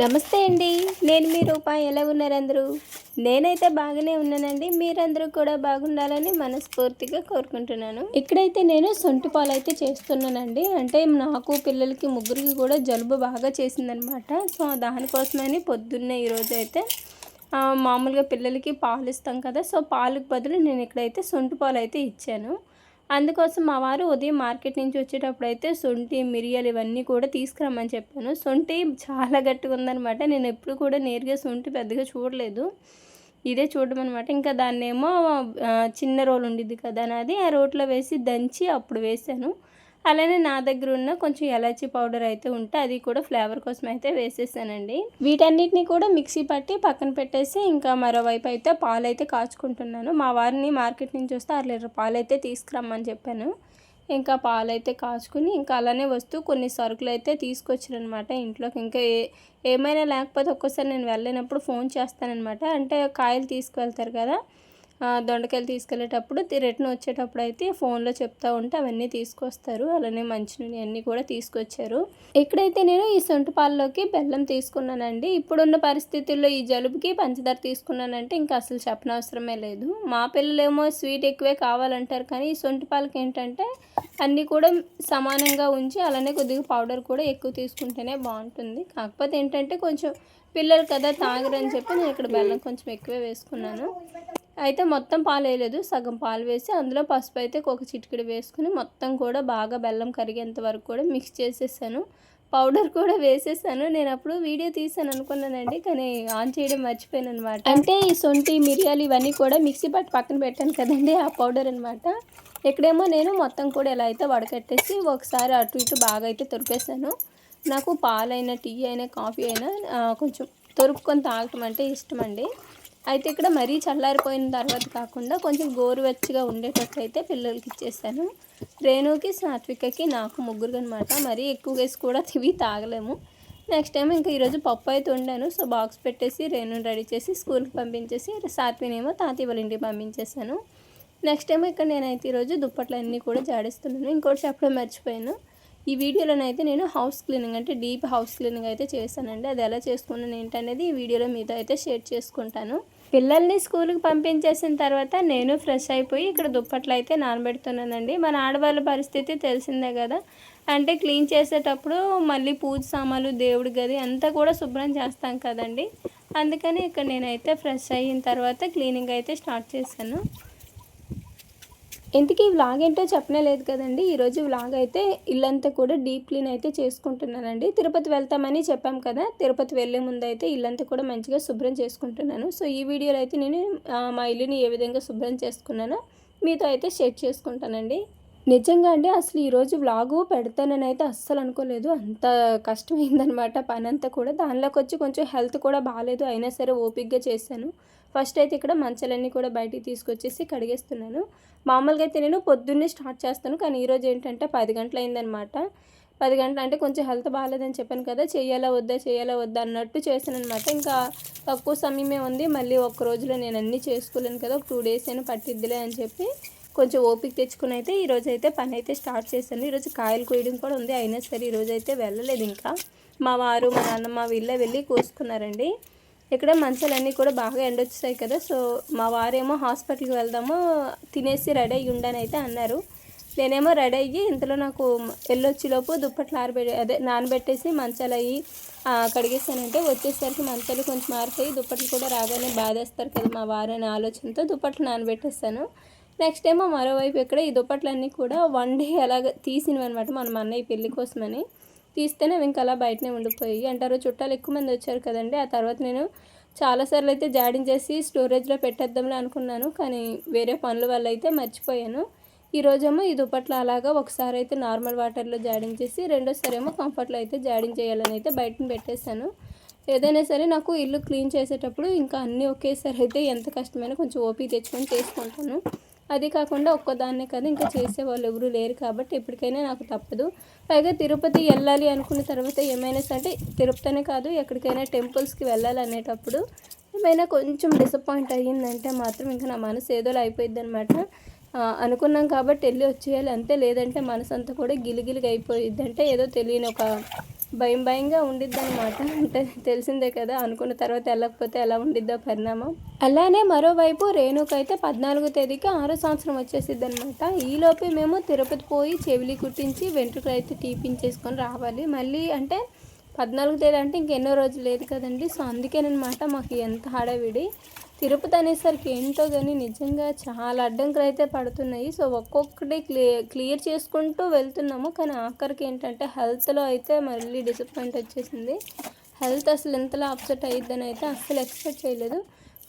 నమస్తే అండి. నేను మీ రూపాయి ఎలా ఉన్నారు అందరూ? నేనైతే బాగానే ఉన్నానండి. మీరందరూ కూడా బాగుండాలని మనస్ఫూర్తిగా కోరుకుంటున్నాను. ఇక్కడైతే నేను సొంటి పాలు అయితే చేస్తున్నానండి. అంటే నాకు పిల్లలకి ముగ్గురికి కూడా జలుబు బాగా చేసిందనమాట. సో దానికోసమని పొద్దున్నే ఈరోజు అయితే మామూలుగా పిల్లలకి పాలు ఇస్తాం కదా. సో పాలకు బదులు నేను ఇక్కడైతే సొంటి పాలు అయితే ఇచ్చాను. అందుకోసం మా వారు ఉదయం మార్కెట్ నుంచి వచ్చేటప్పుడు అయితే సొంటి మిరియాలు ఇవన్నీ కూడా తీసుకురమ్మని చెప్పాను. సొంటి చాలా గట్టిగా ఉందనమాట నేను ఎప్పుడు కూడా నేరుగా సొంటి పెద్దగా చూడలేదు. ఇదే చూడడం అనమాట ఇంకా దాన్నేమో చిన్న రోలు ఉండిద్ది కదా అది ఆ రోట్లో వేసి దంచి అప్పుడు వేసాను. అలానే నా దగ్గర ఉన్న కొంచెం ఎలాచీ పౌడర్ అయితే ఉంటే అది కూడా ఫ్లేవర్ కోసం అయితే వేసేసానండి. వీటన్నిటిని కూడా మిక్సీ పట్టి పక్కన పెట్టేసి ఇంకా మరోవైపు అయితే పాలు అయితే కాచుకుంటున్నాను. మా వారిని మార్కెట్ నుంచి వస్తే అర లీటర్ పాలు అయితే తీసుకురమ్మని చెప్పాను. ఇంకా పాలు అయితే కాచుకుని ఇంకా అలానే వస్తూ కొన్ని సరుకులు అయితే తీసుకొచ్చారనమాట ఇంట్లోకి. ఇంకా ఏ ఏమైనా లేకపోతే ఒక్కోసారి నేను వెళ్ళినప్పుడు ఫోన్ చేస్తానన్నమాట అంటే కాయలు తీసుకువెళ్తారు కదా దొండకాయలు తీసుకెళ్ళేటప్పుడు రిటర్న్ వచ్చేటప్పుడు అయితే ఫోన్లో చెప్తా ఉంటే అవన్నీ తీసుకొస్తారు. అలానే మంచినీళ్ళు అన్నీ కూడా తీసుకొచ్చారు. ఇక్కడైతే నేను ఈ సొంటి పాలలోకి బెల్లం తీసుకున్నానండి. ఇప్పుడున్న పరిస్థితుల్లో ఈ జలుబుకి పంచదార తీసుకున్నానంటే ఇంకా అసలు చెప్పనవసరమే లేదు. మా పిల్లలేమో స్వీట్ ఎక్కువే కావాలంటారు కానీ ఈ సొంటి పాలకి ఏంటంటే అన్నీ కూడా సమానంగా ఉంచి అలానే కొద్దిగా పౌడర్ కూడా ఎక్కువ తీసుకుంటేనే బాగుంటుంది. కాకపోతే ఏంటంటే కొంచెం పిల్లలు కదా తాగరని చెప్పి నేను ఇక్కడ బెల్లం కొంచెం ఎక్కువే వేసుకున్నాను. అయితే మొత్తం పాలు వేయలేదు. సగం పాలు వేసి అందులో పసుపు అయితే ఒక చిటికెడు వేసుకుని మొత్తం కూడా బాగా బెల్లం కరిగేంత వరకు కూడా మిక్స్ చేసేసాను. పౌడర్ కూడా వేసేసాను. నేను అప్పుడు వీడియో తీసాను అనుకున్నానండి కానీ ఆన్ చేయడం మర్చిపోయాను అనమాట అంటే ఈ సొంటి మిరియాలు ఇవన్నీ కూడా మిక్సీ పట్టి పక్కన పెట్టాను కదండి ఆ పౌడర్ అనమాట ఇక్కడేమో నేను మొత్తం కూడా ఎలా అయితే వడకట్టేసి ఒకసారి అటు ఇటు బాగా అయితే తొరిపేసాను నాకు పాలైనా టీ అయినా కాఫీ అయినా కొంచెం తొరుపుకొని తాగటం అంటే ఇష్టం అండి. అయితే ఇక్కడ మరీ చల్లారిపోయిన తర్వాత కాకుండా కొంచెం గోరువెచ్చగా ఉండేటట్టు అయితే పిల్లలకి ఇచ్చేసాను రేణుకి సాత్వికకి నాకు ముగ్గురు అనమాట మరీ ఎక్కువ వేసి కూడా తివి తాగలేము. నెక్స్ట్ టైం ఇంకా ఈరోజు పప్పు అయితే ఉండాను సో బాక్స్ పెట్టేసి రేణుని రెడీ చేసి స్కూల్కి పంపించేసి సాత్వినేమో తాతయ్య వాళ్ళ ఇంటికి పంపించేసాను నెక్స్ట్ టైం ఇక్కడ నేనైతే ఈరోజు దుప్పట్లు అన్నీ కూడా జాడిస్తున్నాను. ఇంకోటి చెప్పడం మర్చిపోయాను. ఈ వీడియోలోనైతే నేను హౌస్ క్లీనింగ్ అంటే డీప్ హౌస్ క్లీనింగ్ అయితే చేశానండి. అది ఎలా చేసుకున్నాను ఏంటనేది ఈ వీడియోలో మీతో అయితే షేర్ చేసుకుంటాను. పిల్లల్ని స్కూల్కి పంపించేసిన తర్వాత నేను ఫ్రెష్ అయిపోయి ఇక్కడ దుప్పట్లు అయితే నానబెడుతున్నానండి. మన ఆడవాళ్ళ పరిస్థితి తెలిసిందే కదా. అంటే క్లీన్ చేసేటప్పుడు మళ్ళీ పూజ సామాన్లు దేవుడి గది అంతా కూడా శుభ్రం చేస్తాం కదండి. అందుకని ఇక్కడ నేనైతే ఫ్రెష్ అయిన తర్వాత క్లీనింగ్ అయితే స్టార్ట్ చేశాను. ఇంతకీ ఈ వ్లాగ్ ఏంటో చెప్పనే లేదు కదండి. ఈరోజు వ్లాగ్ అయితే ఇల్లంతా కూడా డీప్ క్లీన్ అయితే చేసుకుంటున్నానండి. తిరుపతి వెళ్తామని చెప్పాం కదా. తిరుపతి వెళ్ళే ముందు అయితే ఇల్లంతా కూడా మంచిగా శుభ్రం చేసుకుంటున్నాను. సో ఈ వీడియోలో అయితే నేను మా ఇల్లుని ఏ విధంగా శుభ్రం చేసుకున్నానో మీతో అయితే షేర్ చేసుకుంటానండి. నిజంగా అండి అసలు ఈరోజు వ్లాగు పెడతానని అయితే అస్సలు అనుకోలేదు. అంత కష్టమైందనమాట పని అంతా కూడా. దానిలోకి వచ్చి కొంచెం హెల్త్ కూడా బాగాలేదు అయినా సరే ఓపిక్గా చేశాను. ఫస్ట్ అయితే ఇక్కడ మంచాలన్నీ కూడా బయటికి తీసుకొచ్చేసి కడిగేస్తున్నాను. మామూలుగా అయితే నేను పొద్దున్నే స్టార్ట్ చేస్తాను కానీ ఈరోజు ఏంటంటే పది గంటలు అయిందనమాట పది గంటలు అంటే కొంచెం హెల్త్ బాగాలేదని చెప్పాను కదా చేయాలా వద్దా చేయాలా వద్దా అన్నట్టు చేశాను అనమాట ఇంకా తక్కువ సమయమే ఉంది మళ్ళీ ఒక్క రోజులో నేను అన్నీ చేసుకోలేను కదా ఒక టూ డేస్ అయినా పట్టిద్దిలే అని చెప్పి కొంచెం ఓపిక తెచ్చుకుని అయితే ఈరోజు అయితే పని అయితే స్టార్ట్ చేశాను. ఈరోజు కాయలు కోయడం కూడా ఉంది అయినా సరే ఈరోజు అయితే వెళ్ళలేదు ఇంకా. మా వారు మా నాన్నమ్మ వీళ్ళే వెళ్ళి కోసుకున్నారండి. ఇక్కడ మంచాలన్నీ కూడా బాగా ఎండొచ్చాయి కదా సో మా వారేమో హాస్పిటల్కి వెళ్దాము తినేసి రెడీ అయ్యి ఉండని అయితే అన్నారు. నేనేమో రెడీ అయ్యి ఇంతలో నాకు ఎల్లొచ్చిలోపు దుప్పట్లు ఆరబెట్టి అదే నానబెట్టేసి మంచాలు అయ్యి కడిగేసానంటే వచ్చేసరికి మంచాలు కొంచెం ఆరిపోయి దుప్పట్లు కూడా రాగానే బాధేస్తారు కదా మా వారని ఆలోచనతో దుప్పట్లు నానబెట్టేస్తాను నెక్స్ట్ ఏమో మరోవైపు ఇక్కడ ఈ దుప్పట్లన్నీ కూడా వన్ డే అలాగ తీసినవి అనమాట మన అన్నయ్య పెళ్ళి కోసమని. తీస్తేనే అవి ఇంకా అలా బయటనే ఉండిపోయి అంటారు. చుట్టాలు ఎక్కువ మంది వచ్చారు కదండి. ఆ తర్వాత నేను చాలాసార్లు అయితే జాడించేసి స్టోరేజ్లో పెట్టేద్దాంలే అనుకున్నాను. కానీ వేరే పనుల వల్ల అయితే మర్చిపోయాను. ఈ రోజేమో ఈ దుప్పట్లు అలాగా ఒకసారి అయితే నార్మల్ వాటర్లో జాడించేసి రెండోసారి ఏమో కంఫర్ట్లో అయితే జాడించేయాలని అయితే బయటని పెట్టేశాను. ఏదైనా సరే నాకు ఇల్లు క్లీన్ చేసేటప్పుడు ఇంకా అన్నీ ఒకేసారి అయితే ఎంత కష్టమైనా కొంచెం ఓపిక తెచ్చుకొని చేసుకుంటాను. అది కాకుండా ఒక్కదాన్నే కదా ఇంకా చేసే వాళ్ళు ఎవరు లేరు కాబట్టి ఎప్పటికైనా నాకు తప్పదు. పైగా తిరుపతి వెళ్ళాలి అనుకున్న తర్వాత ఏమైనా సరే అంటే తిరుపతినే కాదు ఎక్కడికైనా టెంపుల్స్కి వెళ్ళాలి అనేటప్పుడు ఏమైనా కొంచెం డిసప్పాయింట్ అయ్యిందంటే మాత్రం ఇంకా నా మనసు ఏదోలా అయిపోయింది అనమాట అనుకున్నాం కాబట్టి వెళ్ళి వచ్చేయాలి. అంతే లేదంటే మనసు అంతా కూడా గిలిగిలిగా అయిపోయింది అంటే ఏదో తెలియని ఒక భయం భయంగా ఉండిద్ది అనమాట అంటే తెలిసిందే కదా. అనుకున్న తర్వాత వెళ్ళకపోతే ఎలా ఉండిద్దో పరిణామం. అలానే మరోవైపు రేణుకు అయితే పద్నాలుగో తేదీకి ఆరో సంవత్సరం వచ్చేసిద్ది అనమాట ఈలోపు మేము తిరుపతి పోయి చెవిలి కుట్టించి వెంట్రుకలు అయితే తీపించేసుకొని రావాలి. మళ్ళీ అంటే పద్నాలుగు తేదీ అంటే ఇంకెన్నో రోజులు లేదు కదండి. సో అందుకేనమాట మాకు ఎంత హడావిడి. తిరుపతి అనేసరికి ఏంటో కానీ నిజంగా చాలా అడ్డంకులు అయితే పడుతున్నాయి. సో ఒక్కొక్కటి క్లియర్ క్లియర్ చేసుకుంటూ వెళ్తున్నాము. కానీ ఆఖరికి ఏంటంటే హెల్త్లో అయితే మళ్ళీ డిసప్పాయింట్ వచ్చేసింది. హెల్త్ అసలు ఎంతలా అప్సెట్ అయ్యిద్దని అయితే అస్సలు ఎక్స్పెక్ట్ చేయలేదు.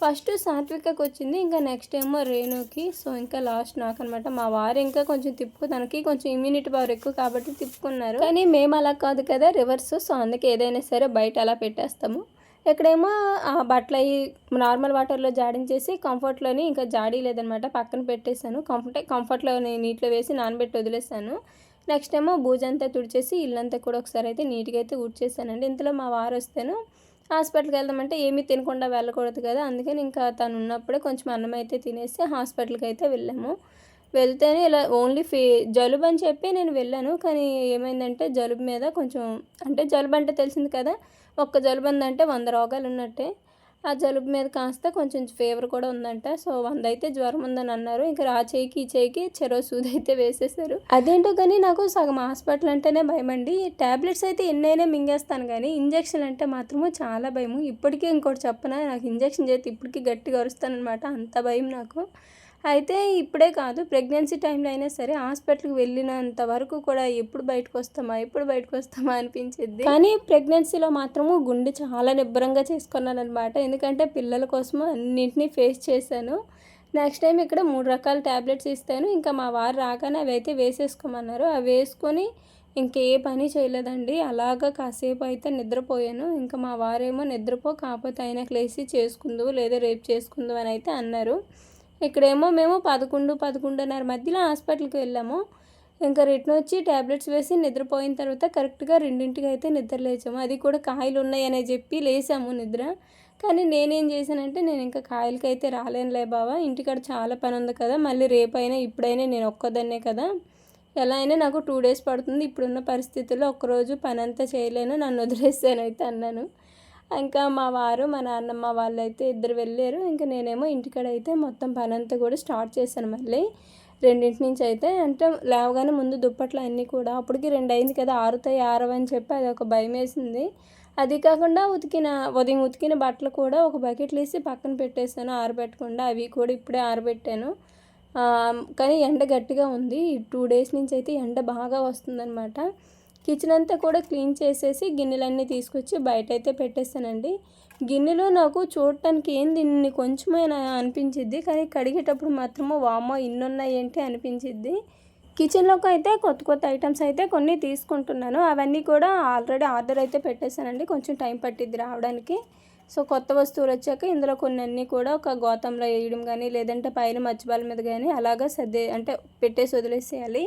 ఫస్ట్ సాత్వికకి వచ్చింది. ఇంకా నెక్స్ట్ ఏమో రేణుకి. సో ఇంకా లాస్ట్ నాకు అనమాట మా వారు ఇంకా కొంచెం తిప్పు తనకి కొంచెం ఇమ్యూనిటీ పవర్ ఎక్కువ కాబట్టి తిప్పుకున్నారు. కానీ మేము అలా కాదు కదా రివర్స్. సో అందుకే ఏదైనా సరే బయట అలా పెట్టేస్తాము. ఇక్కడేమో ఆ బట్టలు అవి నార్మల్ వాటర్లో జాడించేసి కంఫర్ట్లోని ఇంకా జాడీ లేదనమాట పక్కన పెట్టేశాను. కంఫర్ట్ కంఫర్ట్లోని నీటిలో వేసి నానబెట్టి వదిలేసాను నెక్స్ట్ ఏమో భూజంతా తుడిచేసి ఇల్లంతా కూడా ఒకసారి అయితే నీట్గా అయితే ఊడ్చేసానండి ఇంతలో మా వారు వస్తేను హాస్పిటల్కి వెళ్దామంటే ఏమీ తినకుండా వెళ్ళకూడదు కదా అందుకని ఇంకా తను ఉన్నప్పుడే కొంచెం అన్నం అయితే తినేసి హాస్పిటల్కి అయితే వెళ్ళాము. వెళ్తేనే ఇలా ఓన్లీ ఫీ జలుబు అని చెప్పి నేను వెళ్ళాను కానీ ఏమైందంటే జలుబు మీద కొంచెం అంటే జలుబు అంటే తెలిసింది కదా ఒక్క జలుబు ఉందంటే వంద రోగాలు ఉన్నట్టే. ఆ జలుబు మీద కాస్త కొంచెం ఫీవర్ కూడా ఉందంట. సో వంద అయితే జ్వరం ఉందని అన్నారు. ఇంకా ఆ చేయికి ఈ చేయికి చెరో సూది అయితే వేసేసారు అదేంటో కానీ నాకు సగం హాస్పిటల్ అంటేనే భయం అండి. ట్యాబ్లెట్స్ అయితే ఎన్నైనా మింగేస్తాను కానీ ఇంజక్షన్ అంటే మాత్రము చాలా భయము. ఇప్పటికీ ఇంకోటి చెప్పనా? నాకు ఇంజక్షన్ చేస్తే ఇప్పటికీ గట్టిగా అరుస్తానమాట అంత భయం నాకు. అయితే ఇప్పుడే కాదు ప్రెగ్నెన్సీ టైంలో అయినా సరే హాస్పిటల్కి వెళ్ళినంత వరకు కూడా ఎప్పుడు బయటకు వస్తామా ఎప్పుడు బయటకు వస్తామా అనిపించింది కానీ ప్రెగ్నెన్సీలో మాత్రము గుండె చాలా నిబ్బరంగా చేసుకున్నాను అనమాట ఎందుకంటే పిల్లల కోసము అన్నింటినీ ఫేస్ చేశాను. నెక్స్ట్ టైం ఇక్కడ మూడు రకాల ట్యాబ్లెట్స్ ఇస్తాను. ఇంకా మా వారు రాగానే అవి అయితే వేసేసుకోమన్నారు. అవి వేసుకొని ఇంకే పని చేయలేదండి. అలాగా కాసేపు అయితే నిద్రపోయాను. ఇంకా మా వారేమో నిద్రపో కాకపోతే అయినా లేచి చేసుకుందు లేదా రేపు చేసుకుందు అని అయితే అన్నారు. ఇక్కడేమో మేము పదకొండు పదకొండున్నర మధ్యలో హాస్పిటల్కి వెళ్ళాము. ఇంకా రిటర్న్ వచ్చి ట్యాబ్లెట్స్ వేసి నిద్రపోయిన తర్వాత కరెక్ట్గా రెండింటికి అయితే నిద్ర లేచాము. అది కూడా కాయలు ఉన్నాయని చెప్పి లేసాము నిద్ర. కానీ నేనేం చేశానంటే నేను ఇంకా కాయలకి అయితే రాలేనులే బావా. ఇంటికాడ చాలా పని ఉంది కదా. మళ్ళీ రేపైనా ఇప్పుడైనా నేను ఒక్కదన్నే కదా. ఎలా అయినా నాకు టూ డేస్ పడుతుంది. ఇప్పుడున్న పరిస్థితుల్లో ఒక్కరోజు పని అంతా చేయలేను. నన్ను వదిలేస్తాను అయితే అన్నాను. ఇంకా మా వారు మా నాన్నమ్మ వాళ్ళు అయితే ఇద్దరు వెళ్ళారు. ఇంకా నేనేమో ఇంటికాడ అయితే మొత్తం పని అంతా కూడా స్టార్ట్ చేశాను మళ్ళీ. రెండింటి నుంచి అయితే అంటే లేవగానే ముందు దుప్పట్లు అన్నీ కూడా అప్పటికి రెండు అయింది కదా ఆరుతాయి ఆరవని చెప్పి అది ఒక భయం వేసింది. అది కాకుండా ఉతికిన ఉదయం ఉతికిన బట్టలు కూడా ఒక బకెట్లు వేసి పక్కన పెట్టేసాను ఆరబెట్టకుండా. అవి కూడా ఇప్పుడే ఆరబెట్టాను. కానీ ఎండ గట్టిగా ఉంది. టూ డేస్ నుంచి అయితే ఎండ బాగా వస్తుందన్నమాట. కిచెన్ అంతా కూడా క్లీన్ చేసేసి గిన్నెలన్నీ తీసుకొచ్చి బయట అయితే పెట్టేస్తానండి. గిన్నెలో నాకు చూడటానికి ఏంది ఇన్ని కొంచెమైనా అనిపించిద్ది కానీ కడిగేటప్పుడు మాత్రము వామో ఇన్నున్నాయి ఏంటి అనిపించిద్ది. కిచెన్లోకి అయితే కొత్త కొత్త ఐటమ్స్ అయితే కొన్ని తీసుకుంటున్నాను. అవన్నీ కూడా ఆల్రెడీ ఆర్డర్ అయితే పెట్టేశానండి కొంచెం టైం పట్టిద్ది రావడానికి. సో కొత్త వస్తువులు వచ్చాక ఇందులో కొన్ని అన్నీ కూడా ఒక గోతంలో వేయడం కానీ లేదంటే పైన మచ్చిబాల మీద కానీ అలాగా సర్దే అంటే పెట్టేసి వదిలేసేయాలి.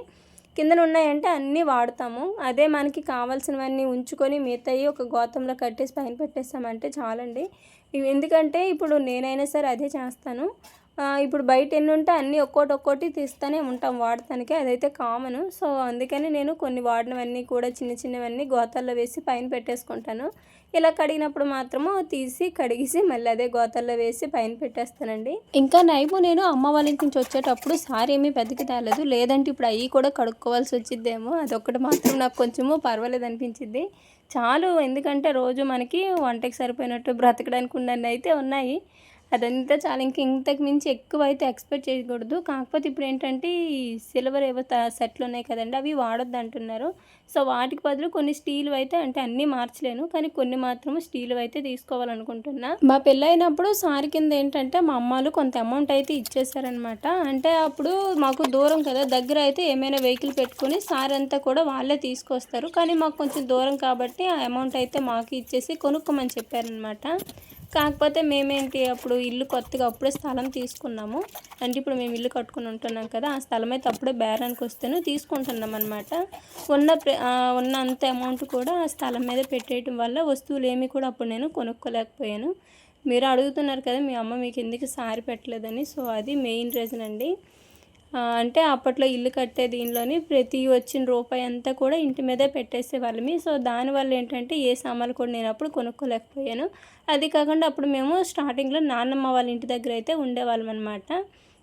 కిందన ఉన్నాయంటే అన్నీ వాడతాము. అదే మనకి కావాల్సినవన్నీ ఉంచుకొని మిగతాయి ఒక గోతంలో కట్టేసి పైన పెట్టేస్తామంటే చాలండి. ఎందుకంటే ఇప్పుడు నేనైనా సరే అదే చేస్తాను. ఇప్పుడు బయట ఎన్ని ఉంటే అన్నీ ఒక్కోటి ఒక్కోటి తీస్తూనే ఉంటాం వాడటానికి అదైతే కామన్. సో అందుకని నేను కొన్ని వాడినవన్నీ కూడా చిన్న చిన్నవన్నీ గోతాల్లో వేసి పైన పెట్టేసుకుంటాను. ఇలా కడిగినప్పుడు మాత్రము తీసి కడిగేసి మళ్ళీ అదే గోతాల్లో వేసి పైన పెట్టేస్తానండి. ఇంకా నైపు నేను అమ్మ వాళ్ళ నుంచి వచ్చేటప్పుడు సారీ ఏమీ పెద్దకి తేలేదు. లేదంటే ఇప్పుడు అవి కూడా కడుక్కోవాల్సి వచ్చిద్దేమో. అదొక్కటి మాత్రం నాకు కొంచెము పర్వాలేదు అనిపించింది. చాలు ఎందుకంటే రోజు మనకి వంటకి సరిపోయినట్టు బ్రతకడానికి ఉండని అయితే ఉన్నాయి. అదంతా చాలా ఇంక ఇంతకు మించి ఎక్కువ అయితే ఎక్స్పెక్ట్ చేయకూడదు. కాకపోతే ఇప్పుడు ఏంటంటే ఈ సిల్వర్ ఏవో సెట్లు ఉన్నాయి కదండి అవి వాడొద్దు అంటున్నారు. సో వాటికి బదులు కొన్ని స్టీల్ అయితే అంటే అన్నీ మార్చలేను. కానీ కొన్ని మాత్రం స్టీల్ అయితే తీసుకోవాలనుకుంటున్నా. మా పెళ్ళైనప్పుడు సారి కింద ఏంటంటే మా అమ్మాలు కొంత అమౌంట్ అయితే ఇచ్చేసారనమాట అంటే అప్పుడు మాకు దూరం కదా దగ్గర అయితే ఏమైనా వెహికల్ పెట్టుకుని సార్ అంతా కూడా వాళ్ళే తీసుకొస్తారు. కానీ మాకు కొంచెం దూరం కాబట్టి ఆ అమౌంట్ అయితే మాకు ఇచ్చేసి కొనుక్కోమని చెప్పారనమాట. కాకపోతే మేమేంటి అప్పుడు ఇల్లు కొత్తగా అప్పుడే స్థలం తీసుకున్నాము. అంటే ఇప్పుడు మేము ఇల్లు కట్టుకుని ఉంటున్నాం కదా ఆ స్థలం అయితే అప్పుడే బేరానికి వస్తేనే తీసుకుంటున్నాం అనమాట ఉన్న ఉన్న అంత అమౌంట్ కూడా ఆ స్థలం మీద పెట్టేయటం వల్ల వస్తువులు ఏమి కూడా అప్పుడు నేను కొనుక్కోలేకపోయాను. మీరు అడుగుతున్నారు కదా మీ అమ్మ మీకు ఎందుకు సారి పెట్టలేదని. సో అది మెయిన్ రీజన్ అండి. అంటే అప్పట్లో ఇల్లు కట్టే దీనిలోని ప్రతి వచ్చిన రూపాయి అంతా కూడా ఇంటి మీదే పెట్టేసేవాళ్ళమి. సో దానివల్ల ఏంటంటే ఏ సామాన్లు కూడా నేను అప్పుడు కొనుక్కోలేకపోయాను. అది కాకుండా అప్పుడు మేము స్టార్టింగ్లో నాన్నమ్మ వాళ్ళ ఇంటి దగ్గర అయితే ఉండేవాళ్ళం అనమాట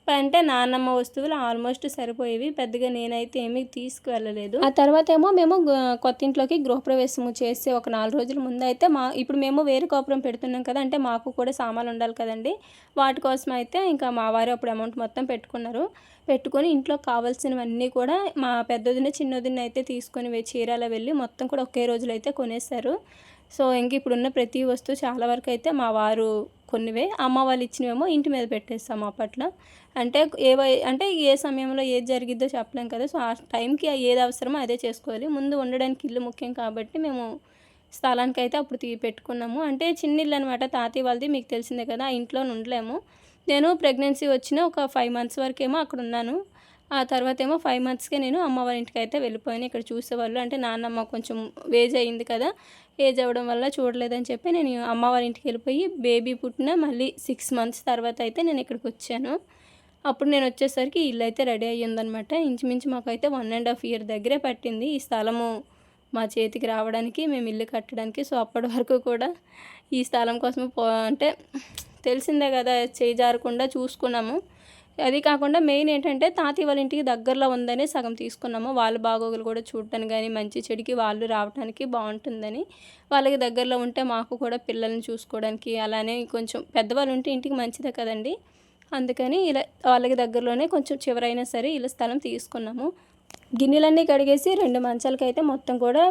అంటే నాన్నమ్మ వస్తువులు ఆల్మోస్ట్ సరిపోయేవి. పెద్దగా నేనైతే ఏమీ తీసుకువెళ్ళలేదు. ఆ తర్వాత ఏమో మేము కొత్త ఇంట్లోకి గృహప్రవేశము చేసి ఒక నాలుగు రోజుల ముందు అయితే మా ఇప్పుడు మేము వేరే కాపురం పెడుతున్నాం కదా అంటే మాకు కూడా సామాన్లు ఉండాలి కదండి. వాటి కోసం అయితే ఇంకా మా వారు అప్పుడు అమౌంట్ మొత్తం పెట్టుకున్నారు. పెట్టుకొని ఇంట్లో కావాల్సినవన్నీ కూడా మా పెద్దదిన చిన్నదిన అయితే తీసుకొని చీరాల వెళ్ళి మొత్తం కూడా ఒకే రోజులో అయితే కొనేసారు సో ఇంక ఇప్పుడున్న ప్రతి వస్తువు చాలా వరకు అయితే మా వారు కొన్నివే అమ్మ వాళ్ళు ఇచ్చినవేమో ఇంటి మీద పెట్టేస్తాం అప్పట్లో. అంటే ఏవై అంటే ఏ సమయంలో ఏది జరిగిద్దో చెప్పలేం కదా సో ఆ టైంకి ఏది అవసరమో అదే చేసుకోవాలి. ముందు ఉండడానికి ఇల్లు ముఖ్యం కాబట్టి మేము స్థలానికి అయితే అప్పుడు తీ పెట్టుకున్నాము. అంటే చిన్న ఇల్లు అనమాట తాతయ్య వాళ్ళది మీకు తెలిసిందే కదా ఆ ఇంట్లో ఉండలేము. నేను ప్రెగ్నెన్సీ వచ్చిన ఒక ఫైవ్ మంత్స్ వరకేమో అక్కడ ఉన్నాను. ఆ తర్వాత ఏమో ఫైవ్ మంత్స్కే నేను అమ్మ వాళ్ళ ఇంటికి అయితే వెళ్ళిపోయాను. ఇక్కడ చూసేవాళ్ళు అంటే నాన్నమ్మ కొంచెం ఏజ్ అయింది కదా ఏజ్ అవ్వడం వల్ల చూడలేదని చెప్పి నేను అమ్మ వాళ్ళ ఇంటికి వెళ్ళిపోయి బేబీ పుట్టిన మళ్ళీ సిక్స్ మంత్స్ తర్వాత అయితే నేను ఇక్కడికి వచ్చాను. అప్పుడు నేను వచ్చేసరికి ఇల్లు అయితే రెడీ అయ్యిందనమాట ఇంచుమించు మాకైతే వన్ అండ్ హాఫ్ ఇయర్ దగ్గరే పట్టింది ఈ స్థలము మా చేతికి రావడానికి మేము ఇల్లు కట్టడానికి. సో అప్పటి వరకు కూడా ఈ స్థలం కోసం పో అంటే తెలిసిందే కదా చేయి జారకుండా చూసుకున్నాము. అది కాకుండా మెయిన్ ఏంటంటే తాతయ్య వాళ్ళ ఇంటికి దగ్గరలో ఉందని సగం తీసుకున్నాము. వాళ్ళ బాగోగులు కూడా చూడటానికి కానీ మంచి చెడికి వాళ్ళు రావడానికి బాగుంటుందని. వాళ్ళకి దగ్గరలో ఉంటే మాకు కూడా పిల్లల్ని చూసుకోవడానికి అలానే కొంచెం పెద్దవాళ్ళు ఉంటే ఇంటికి మంచిదే కదండి. అందుకని ఇలా వాళ్ళకి దగ్గరలోనే కొంచెం చివరైనా సరే ఇలా స్థలం తీసుకున్నాము. గిన్నెలన్నీ కడిగేసి రెండు మంచాలకి అయితే మొత్తం కూడా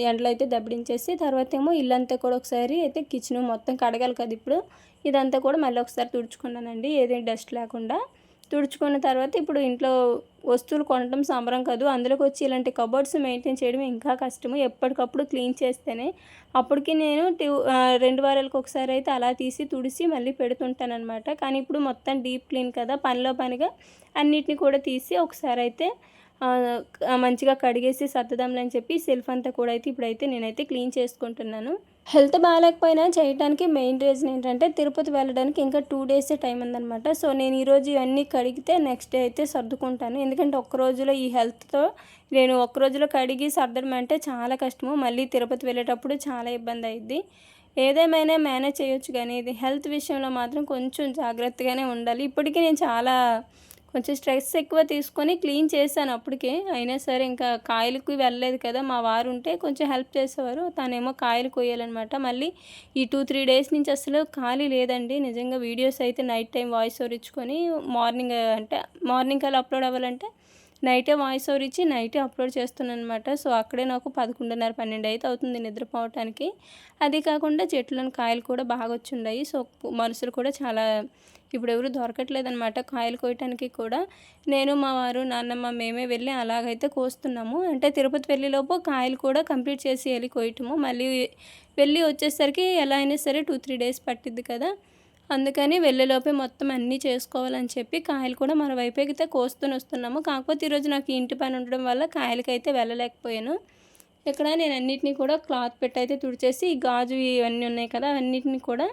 ఎండలో అయితే దబ్బడించేసి తర్వాత ఏమో ఇల్లంతా కూడా ఒకసారి అయితే కిచెన్ మొత్తం కడగాలి కదా ఇప్పుడు. ఇదంతా కూడా మళ్ళీ ఒకసారి తుడుచుకున్నానండి. ఏదైనా డస్ట్ లేకుండా. తుడుచుకున్న తర్వాత ఇప్పుడు ఇంట్లో వస్తువులు కొనడం సంబరం కాదు. అందులోకి వచ్చి ఇలాంటి కబోర్డ్స్ మెయింటైన్ చేయడం ఇంకా కష్టము. ఎప్పటికప్పుడు క్లీన్ చేస్తేనే. అప్పటికి నేను టూ- రెండు వారాలకు ఒకసారి అయితే అలా తీసి తుడిసి మళ్ళీ పెడుతుంటాను అనమాట కానీ ఇప్పుడు మొత్తం డీప్ క్లీన్ కదా. పనిలో పనిగా అన్నిటిని కూడా తీసి ఒకసారి అయితే మంచిగా కడిగేసి సర్దుదాంలే అని చెప్పి సెల్ఫ్ అంతా కూడా అయితే ఇప్పుడైతే నేనైతే క్లీన్ చేసుకుంటున్నాను. హెల్త్ బాగాలేకపోయినా చేయడానికి మెయిన్ రీజన్ ఏంటంటే తిరుపతి వెళ్ళడానికి ఇంకా టూ డేస్ టైం ఉందన్నమాట. సో నేను ఈరోజు ఇవన్నీ కడిగితే నెక్స్ట్ డే అయితే సర్దుకుంటాను. ఎందుకంటే ఒక్క రోజులో ఈ హెల్త్తో నేను ఒక్క రోజులో కడిగి సర్దడం అంటే చాలా కష్టము. మళ్ళీ తిరుపతి వెళ్ళేటప్పుడు చాలా ఇబ్బంది అయింది ఏదేమైనా మేనేజ్ చేయొచ్చు కానీ ఇది హెల్త్ విషయంలో మాత్రం కొంచెం జాగ్రత్తగానే ఉండాలి. ఇప్పటికీ నేను చాలా కొంచెం స్ట్రెస్ ఎక్కువ తీసుకొని క్లీన్ చేశాను అప్పటికే. అయినా సరే ఇంకా కాయలకు వెళ్ళలేదు కదా మా వారు ఉంటే కొంచెం హెల్ప్ చేసేవారు. తనేమో కాయలు కొయ్యాలన్నమాట. మళ్ళీ ఈ టూ త్రీ డేస్ నుంచి అసలు ఖాళీ లేదండి. నిజంగా వీడియోస్ అయితే నైట్ టైం వాయిస్ ఓవర్ ఇచ్చుకొని మార్నింగ్ అంటే మార్నింగ్ కల్లా అప్లోడ్ అవ్వాలంటే నైటే వాయిస్ ఓవర్ ఇచ్చి నైటే అప్లోడ్ చేస్తున్నాను అనమాట సో అక్కడే నాకు పదకొండున్నర పన్నెండు అయితే అవుతుంది నిద్రపోవటానికి. అది కాకుండా చెట్లను కాయలు కూడా బాగా వచ్చున్నాయి సో మనుషులు కూడా చాలా ఇప్పుడు ఎవరు దొరకట్లేదు అనమాట కాయలు కోయటానికి కూడా. నేను మా వారు నాన్నమ్మ మేమే వెళ్ళి అలాగైతే కోస్తున్నాము. అంటే తిరుపతి వెళ్ళేలోపు కాయలు కూడా కంప్లీట్ చేసి వెళ్ళి కోయటము. మళ్ళీ వెళ్ళి వచ్చేసరికి ఎలా అయినా సరే టూ త్రీ డేస్ పట్టిద్ది కదా. అందుకని వెళ్ళేలోపే మొత్తం అన్నీ చేసుకోవాలని చెప్పి కాయలు కూడా మన వైపు అయితే కోస్తూనే వస్తున్నాము. కాకపోతే ఈరోజు నాకు ఇంటి పని ఉండడం వల్ల కాయలకైతే వెళ్ళలేకపోయాను. ఇక్కడ నేను అన్నిటినీ కూడా క్లాత్ పెట్టి అయితే తుడిచేసి గాజు ఇవన్నీ ఉన్నాయి కదా అవన్నిటిని కూడా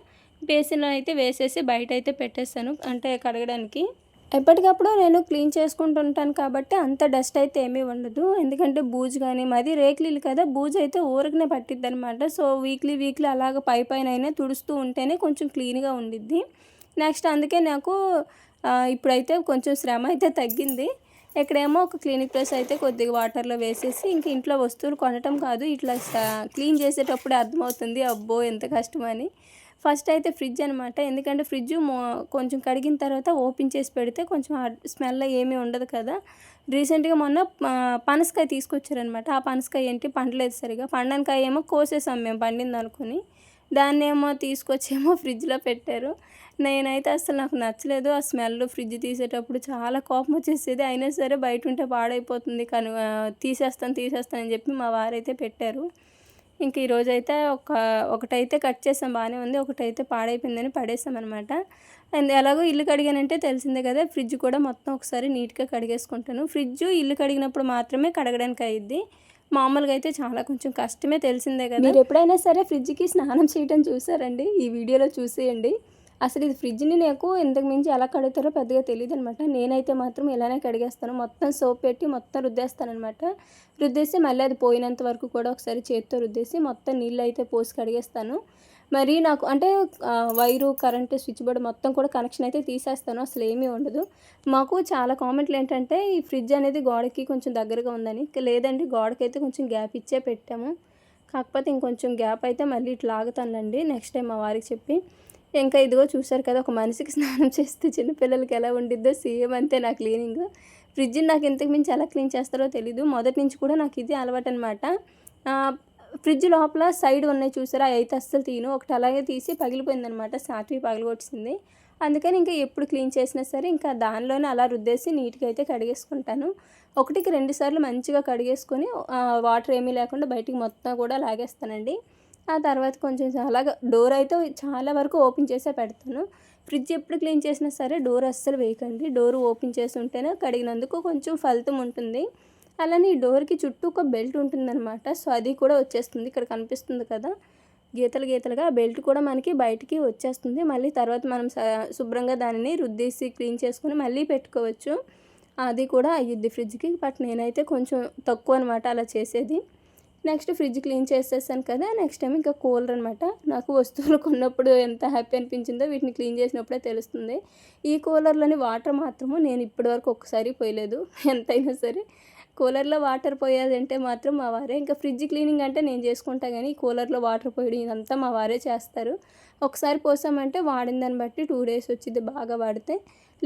బేసిన్లో అయితే వేసేసి బయట అయితే పెట్టేస్తాను అంటే కడగడానికి. ఎప్పటికప్పుడు నేను క్లీన్ చేసుకుంటుంటాను కాబట్టి అంత డస్ట్ అయితే ఏమీ ఉండదు. ఎందుకంటే బూజు కానీ మాది రేకులు కదా బూజు అయితే ఊరికనే పట్టిద్ది అనమాట సో వీక్లీ వీక్లీ అలాగ పై పైన అయినా తుడుస్తూ ఉంటేనే కొంచెం క్లీన్గా ఉండిద్ది. నెక్స్ట్ అందుకే నాకు ఇప్పుడైతే కొంచెం శ్రమ అయితే తగ్గింది. ఇక్కడేమో ఒక క్లినిక్ ప్లస్ అయితే కొద్దిగా వాటర్లో వేసేసి ఇంక ఇంట్లో వస్తువులు కొనటం కాదు. ఇట్లా క్లీన్ చేసేటప్పుడే అర్థమవుతుంది అబ్బో ఎంత కష్టమని. ఫస్ట్ అయితే ఫ్రిడ్జ్ అనమాట ఎందుకంటే ఫ్రిడ్జ్ మో కొంచెం కడిగిన తర్వాత ఓపెన్ చేసి పెడితే కొంచెం స్మెల్ ఏమీ ఉండదు కదా. రీసెంట్గా మొన్న పనసకాయ తీసుకొచ్చారనమాట ఆ పనసకాయ ఏంటి? పండలేదు సరిగా. పండనకాయ ఏమో కోసేసాం మేము పండింది అనుకుని. దాన్ని ఏమో తీసుకొచ్చేమో ఫ్రిడ్జ్లో పెట్టారు. నేనైతే అసలు నాకు నచ్చలేదు. ఆ స్మెల్ ఫ్రిడ్జ్ తీసేటప్పుడు చాలా కోపం వచ్చేసేది. అయినా సరే బయట ఉంటే పాడైపోతుంది. కానీ తీసేస్తాను తీసేస్తాను అని చెప్పి మా వారైతే పెట్టారు. ఇంక ఈరోజు అయితే ఒక ఒకటైతే కట్ చేసాం బాగానే ఉంది. ఒకటైతే పాడైపోయిందని పడేసాం అనమాట అండ్ ఎలాగో ఇల్లు కడిగానంటే తెలిసిందే కదా ఫ్రిడ్జ్ కూడా మొత్తం ఒకసారి నీట్గా కడిగేసుకుంటాను. ఫ్రిడ్జ్ ఇల్లు కడిగినప్పుడు మాత్రమే కడగడానికి అయ్యిద్ది మామూలుగా అయితే చాలా కొంచెం కష్టమే తెలిసిందే కదా. మీరు ఎప్పుడైనా సరే ఫ్రిడ్జ్కి స్నానం చేయడం చూసారండి? ఈ వీడియోలో చూసేయండి. అసలు ఇది ఫ్రిడ్జ్ని నాకు ఇంతకు మించి ఎలా కడుగుతారో పెద్దగా తెలియదు అనమాట నేనైతే మాత్రం ఇలానే కడిగేస్తాను. మొత్తం సోప్ పెట్టి మొత్తం రుద్దేస్తానమాట రుద్దేసి మళ్ళీ అది పోయినంత వరకు కూడా ఒకసారి చేత్తో రుద్దేసి మొత్తం నీళ్ళు అయితే పోసి కడిగేస్తాను. మరి నాకు అంటే వైరు కరెంటు స్విచ్ బోర్డ్ మొత్తం కూడా కనెక్షన్ అయితే తీసేస్తాను. అసలు ఏమీ ఉండదు. మాకు చాలా కామెంట్లు ఏంటంటే ఈ ఫ్రిడ్జ్ అనేది గోడకి కొంచెం దగ్గరగా ఉందని. లేదండి గోడకైతే కొంచెం గ్యాప్ ఇచ్చే పెట్టాము. కాకపోతే ఇంకొంచెం గ్యాప్ అయితే మళ్ళీ ఇట్లా ఆగుతానులండి నెక్స్ట్ టైం మా వారికి చెప్పి ఇంకా ఇదిగో చూసారు కదా ఒక మనిషికి స్నానం చేస్తే చిన్నపిల్లలకి ఎలా ఉండిద్దో సేమ్ అంతే నా క్లీనింగ్. ఫ్రిడ్జ్ని నాకు ఇంతకు మించి ఎలా క్లీన్ చేస్తారో తెలీదు. మొదటి నుంచి కూడా నాకు ఇది అలవాటు అనమాట ఫ్రిడ్జ్ లోపల సైడ్ ఉన్నాయి చూసారా అవి అయితే అస్సలు తీను ఒకటి అలాగే తీసి పగిలిపోయిందనమాట సాట్వి పగిలికొచ్చింది అందుకని ఇంకా ఎప్పుడు క్లీన్ చేసినా సరే ఇంకా దానిలోనే అలా రుద్దేసి నీట్గా అయితే కడిగేసుకుంటాను. ఒకటికి రెండు సార్లు మంచిగా కడిగేసుకొని వాటర్ ఏమీ లేకుండా బయటికి మొత్తం కూడా లాగేస్తానండి. ఆ తర్వాత కొంచెం అలాగా డోర్ అయితే చాలా వరకు ఓపెన్ చేసే పెడతాను. ఫ్రిడ్జ్ ఎప్పుడు క్లీన్ చేసినా సరే డోర్ అస్సలు వేయకండి. డోర్ ఓపెన్ చేసి ఉంటేనే కడిగినందుకు కొంచెం ఫలితం ఉంటుంది. అలానే ఈ డోర్కి చుట్టూ ఒక బెల్ట్ ఉంటుందన్నమాట. సో అది కూడా వచ్చేస్తుంది. ఇక్కడ కనిపిస్తుంది కదా. గీతలు గీతలుగా ఆ బెల్ట్ కూడా మనకి బయటికి వచ్చేస్తుంది. మళ్ళీ తర్వాత మనం స- శుభ్రంగా దానిని రుద్దేసి క్లీన్ చేసుకొని మళ్ళీ పెట్టుకోవచ్చు. అది కూడా అయ్యిద్ది ఫ్రిడ్జ్కి. బట్ నేనైతే కొంచెం తక్కువ అనమాట అలా చేసేది. నెక్స్ట్ ఫ్రిడ్జ్ క్లీన్ చేసేసాను కదా నెక్స్ట్ టైం ఇంకా కూలర్ అనమాట నాకు వస్తువులు కొన్నప్పుడు ఎంత హ్యాపీ అనిపించిందో వీటిని క్లీన్ చేసినప్పుడే తెలుస్తుంది. ఈ కూలర్లోని వాటర్ మాత్రము నేను ఇప్పటివరకు ఒక్కసారి పోయలేదు ఎంతైనా సరే. కూలర్లో వాటర్ పోయాలంటే మాత్రం మా వారే. ఇంకా ఫ్రిడ్జ్ క్లీనింగ్ అంటే నేను చేసుకుంటా కానీ కూలర్లో వాటర్ పోయడం ఇదంతా మా వారే చేస్తారు. ఒకసారి పోసామంటే వాడిన దాన్ని బట్టి టూ డేస్ వచ్చింది బాగా వాడితే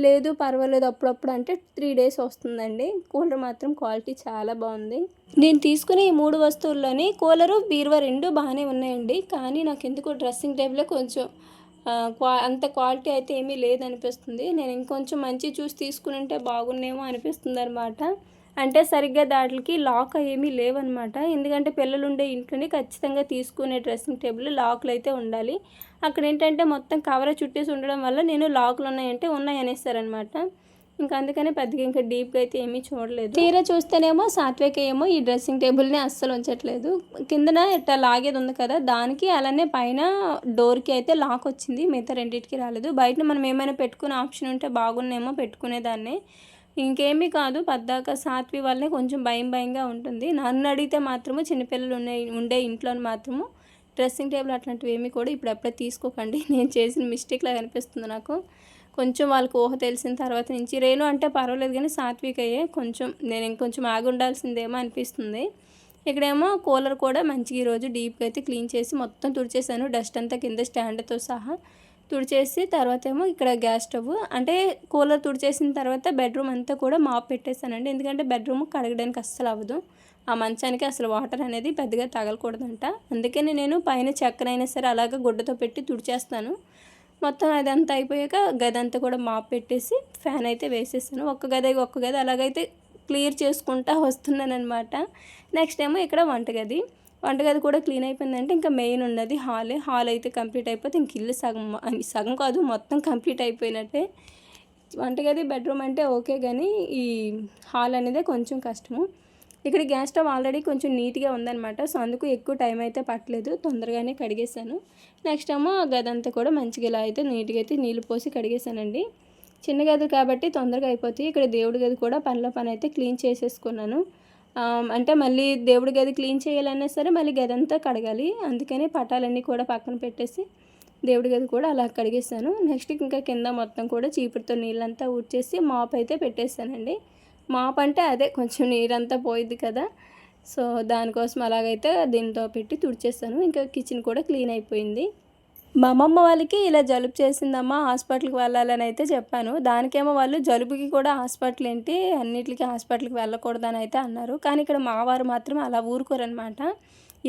లేదు పర్వాలేదు. అప్పుడప్పుడు అంటే త్రీ డేస్ వస్తుందండి. కూలర్ మాత్రం క్వాలిటీ చాలా బాగుంది. నేను తీసుకునే ఈ మూడు వస్తువుల్లోని కూలరు బీరువా రెండు బాగానే ఉన్నాయండి. కానీ నాకు ఎందుకు డ్రెస్సింగ్ టేబుల్లో కొంచెం క్వా అంత క్వాలిటీ అయితే ఏమీ లేదనిపిస్తుంది. నేను ఇంకొంచెం మంచి చూసి తీసుకుని ఉంటే బాగున్నేమో అనిపిస్తుంది అనమాట అంటే సరిగ్గా దాటికి లాక్ ఏమీ లేవన్నమాట. ఎందుకంటే పిల్లలు ఉండే ఇంట్లోనే ఖచ్చితంగా తీసుకునే డ్రెస్సింగ్ టేబుల్ లాక్లు అయితే ఉండాలి. అక్కడ ఏంటంటే మొత్తం కవర్ చుట్టేసి ఉండడం వల్ల నేను లాక్లు ఉన్నాయంటే ఉన్నాయి అనేస్తారనమాట ఇంకా అందుకనే పెద్దగా ఇంకా డీప్గా అయితే ఏమీ చూడలేదు. తీరా చూస్తేనేమో సాత్విక ఏమో ఈ డ్రెస్సింగ్ టేబుల్ని అస్సలు ఉంచట్లేదు. కిందన ఇట్లా లాగేది ఉంది కదా దానికి అలానే పైన డోర్కి అయితే లాక్ వచ్చింది. మిగతా రెండింటికి రాలేదు. బయట మనం ఏమైనా పెట్టుకునే ఆప్షన్ ఉంటే బాగున్నేమో పెట్టుకునేదాన్ని. ఇంకేమీ కాదు పద్దాక సాత్వి వల్లే కొంచెం భయం భయంగా ఉంటుంది. నన్ను అడిగితే మాత్రము చిన్నపిల్లలు ఉన్నాయి ఉండే ఇంట్లో మాత్రము డ్రెస్సింగ్ టేబుల్ అట్లాంటివి ఏమీ కూడా ఇప్పుడప్పుడే తీసుకోకండి. నేను చేసిన మిస్టేక్ లాగా అనిపిస్తుంది నాకు. కొంచెం వాళ్ళకి ఊహ తెలిసిన తర్వాత నుంచి రేణు అంటే పర్వాలేదు కానీ సాత్విక్ అయ్యే కొంచెం నేను ఇంకొంచెం ఆగి ఉండాల్సిందేమో అనిపిస్తుంది. ఇక్కడేమో కూలర్ కూడా మంచిగా ఈరోజు డీప్గా అయితే క్లీన్ చేసి మొత్తం తుడిచేసాను డస్ట్ అంతా కింద స్టాండ్తో సహా తుడిచేసి తర్వాత ఏమో ఇక్కడ గ్యాస్ స్టవ్. అంటే కూలర్ తుడిచేసిన తర్వాత బెడ్రూమ్ అంతా కూడా మాప్ పెట్టేశానండి. ఎందుకంటే బెడ్రూమ్ కడగడానికి అస్సలు అవ్వదు. ఆ మంచానికి అసలు వాటర్ అనేది పెద్దగా తగలకూడదంట. అందుకని నేను పైన చెక్కనైనా సరే అలాగ గుడ్డతో పెట్టి తుడిచేస్తాను. మొత్తం అదంతా అయిపోయాక గది అంతా కూడా మాప్ పెట్టేసి ఫ్యాన్ అయితే వేసేసాను. ఒక్క గది ఒక్క గది అలాగైతే క్లియర్ చేసుకుంటా వస్తున్నాను అనమాట నెక్స్ట్ ఏమో ఇక్కడ వంటగది. వంటగది కూడా క్లీన్ అయిపోయిందంటే ఇంకా మెయిన్ ఉన్నది హాలే. హాల్ అయితే కంప్లీట్ అయిపోతే ఇంక ఇల్లు సగం అని సగం కాదు మొత్తం కంప్లీట్ అయిపోయినట్టే. వంటగది బెడ్రూమ్ అంటే ఓకే కానీ ఈ హాల్ అనేది కొంచెం కష్టము. ఇక్కడ గ్యాస్ స్టవ్ ఆల్రెడీ కొంచెం నీట్గా ఉందన్నమాట సో అందుకు ఎక్కువ టైం అయితే పట్టలేదు. తొందరగానే కడిగేశాను. నెక్స్ట్ ఏమో ఆ గది అంతా కూడా మంచిగా ఇలా అయితే నీట్గా అయితే నీళ్ళు పోసి కడిగేశానండి. చిన్న గది కాబట్టి తొందరగా అయిపోతాయి. ఇక్కడ దేవుడి గది కూడా పనిలో పని అయితే క్లీన్ చేసేసుకున్నాను. అంటే మళ్ళీ దేవుడి గది క్లీన్ చేయాలన్నా సరే మళ్ళీ గది అంతా కడగాలి. అందుకని పటాలన్నీ కూడా పక్కన పెట్టేసి దేవుడి గది కూడా అలా కడిగేసాను నెక్స్ట్ ఇంకా కింద మొత్తం కూడా చీపురుతో నీళ్ళంతా ఊడ్చేసి మాప్ అయితే పెట్టేస్తానండి మాప్ అంటే అదే కొంచెం నీరంతా పోయిద్ది కదా. సో దానికోసం అలాగైతే దీంతో పెట్టి తుడిచేస్తాను ఇంకా కిచెన్ కూడా క్లీన్ అయిపోయింది. మా అమ్మమ్మ వాళ్ళకి ఇలా జలుబు చేసిందమ్మా హాస్పిటల్కి వెళ్ళాలని అయితే చెప్పాను. దానికేమో వాళ్ళు జలుబుకి కూడా హాస్పిటల్ ఏంటి అన్నిటికీ హాస్పిటల్కి వెళ్ళకూడదని అయితే అన్నారు. కానీ ఇక్కడ మా వారు మాత్రం అలా ఊరుకోరనమాట